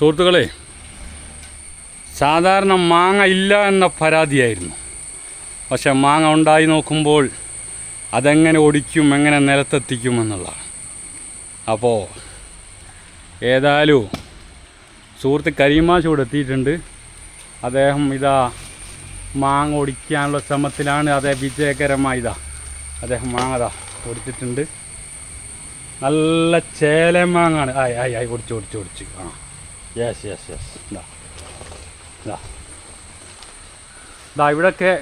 സുഹൃത്തുക്കളെ സാധാരണ മാങ്ങ ഇല്ല എന്ന പരാതിയായിരുന്നു. പക്ഷെ മാങ്ങ ഉണ്ടായി നോക്കുമ്പോൾ അതെങ്ങനെ ഒടിക്കും എങ്ങനെ നിലത്തെത്തിക്കും എന്നുള്ളതാണ്. അപ്പോൾ ഏതായാലും സുഹൃത്ത് കരീമാശ് എത്തിയിട്ടുണ്ട് അദ്ദേഹം ഇതാ മാങ്ങ ഒടിക്കാനുള്ള ശ്രമത്തിലാണ് അതേ വിജയകരമായി ഇതാ അദ്ദേഹം മാങ്ങ ഇതാ ഒടിച്ചിട്ടുണ്ട്. നല്ല ചേലമാങ്ങാണ് ആയി ആയി ആയി ഒടിച്ച് ഒടിച്ച് ഒടിച്ച്. ആ. യെസ് യെസ് യെസ് ഇതാ ഇതാ ഇതാ ഇവിടെയൊക്കെ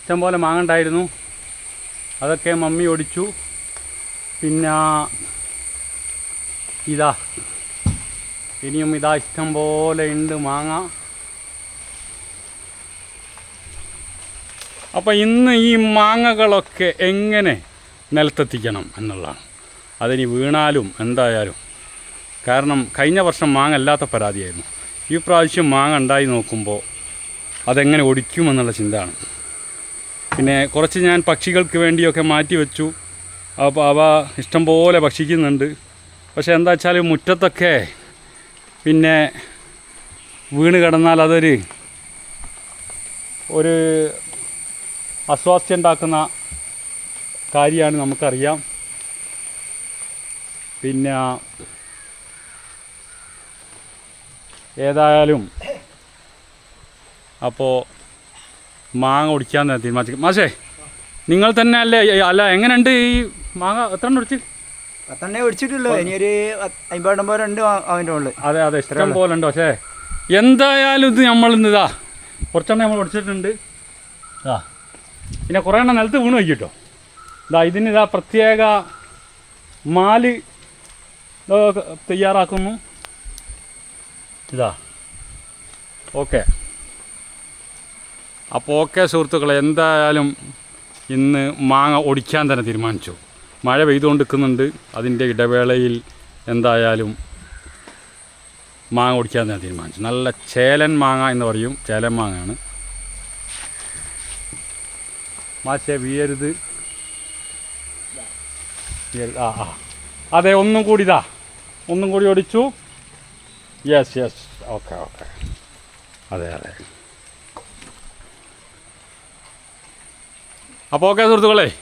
ഇഷ്ടംപോലെ മാങ്ങ ഉണ്ടായിരുന്നു. അതൊക്കെ മമ്മി ഒടിച്ചു. പിന്നെ ഇതാ ഇനിയും ഇതാ ഇഷ്ടം പോലെ ഉണ്ട് മാങ്ങ. അപ്പോൾ ഇന്ന് ഈ മാങ്ങകളൊക്കെ എങ്ങനെ നിലത്തെത്തിക്കണം എന്നുള്ളതാണ്. അതിനി വീണാലും എന്തായാലും കാരണം കഴിഞ്ഞ വർഷം മാങ്ങ അല്ലാത്ത പരാതിയായിരുന്നു. ഈ പ്രാവശ്യം മാങ്ങ ഉണ്ടായി നോക്കുമ്പോൾ അതെങ്ങനെ ഒടിക്കുമെന്നുള്ള ചിന്തയാണ്. പിന്നെ കുറച്ച് ഞാൻ പക്ഷികൾക്ക് വേണ്ടിയൊക്കെ മാറ്റി വെച്ചു. അപ്പോൾ അവ ഇഷ്ടംപോലെ ഭക്ഷിക്കുന്നുണ്ട്. പക്ഷേ എന്താ വെച്ചാൽ മുറ്റത്തൊക്കെ പിന്നെ വീണ് കിടന്നാൽ അതൊരു ഒരു അസ്വാസ്ഥ്യം ഉണ്ടാക്കുന്ന കാര്യമാണ് നമുക്കറിയാം. പിന്നെ ഏതായാലും. അപ്പോൾ മാങ്ങ ഒടിക്കാൻ തീരുമാനിച്ചു. മാഷേ നിങ്ങൾ തന്നെ അല്ലേ? അല്ല എങ്ങനെയുണ്ട് ഈ മാങ്ങ? എത്ര എണ്ണം ഒടിച്ച്? പത്തെണ്ണേ ഒടിച്ചിട്ടുള്ളൂ. ഇനി ഒരു അമ്പതെണ്ണം പോലെ ഉണ്ട് അവന്റെ ഉള്ളിൽ അതെ അതെ ഇഷ്ടം പോലെ ഉണ്ട് പക്ഷേ എന്തായാലും ഇത് നമ്മൾ ഇന്ന് ഇതാ കുറച്ചെണ്ണം നമ്മൾ ഒടിച്ചിട്ടുണ്ട്. ആ പിന്നെ കുറേ എണ്ണം നിലത്ത് വീണ് വയ്ക്കിട്ടോ ഇതാ ഇതിന് ഇതാ പ്രത്യേക മാൽ തയ്യാറാക്കുന്നു. ഇതാ. ഓക്കെ. അപ്പോൾ ഓക്കെ സുഹൃത്തുക്കളെ എന്തായാലും ഇന്ന് മാങ്ങ ഒടിക്കാൻ തന്നെ തീരുമാനിച്ചു. മഴ പെയ്തുകൊണ്ട് നിൽക്കുന്നുണ്ട് അതിന്റെ ഇടവേളയിൽ എന്തായാലും മാങ്ങ ഒടിക്കാൻ തന്നെ തീരുമാനിച്ചു. നല്ല ചേലൻ മാങ്ങ എന്ന് പറയും. ചേലൻ മാങ്ങയാണ്. മാഷെ വീയരുത്. ആ ആ. അതെ ഒന്നും കൂടി ഇതാ. ഒന്നും കൂടി ഒടിച്ചു. യെസ് യെസ് ഓക്കെ ഓക്കെ അതെ അതെ. അപ്പോൾ ഓക്കെ സുഹൃത്തുക്കളെ.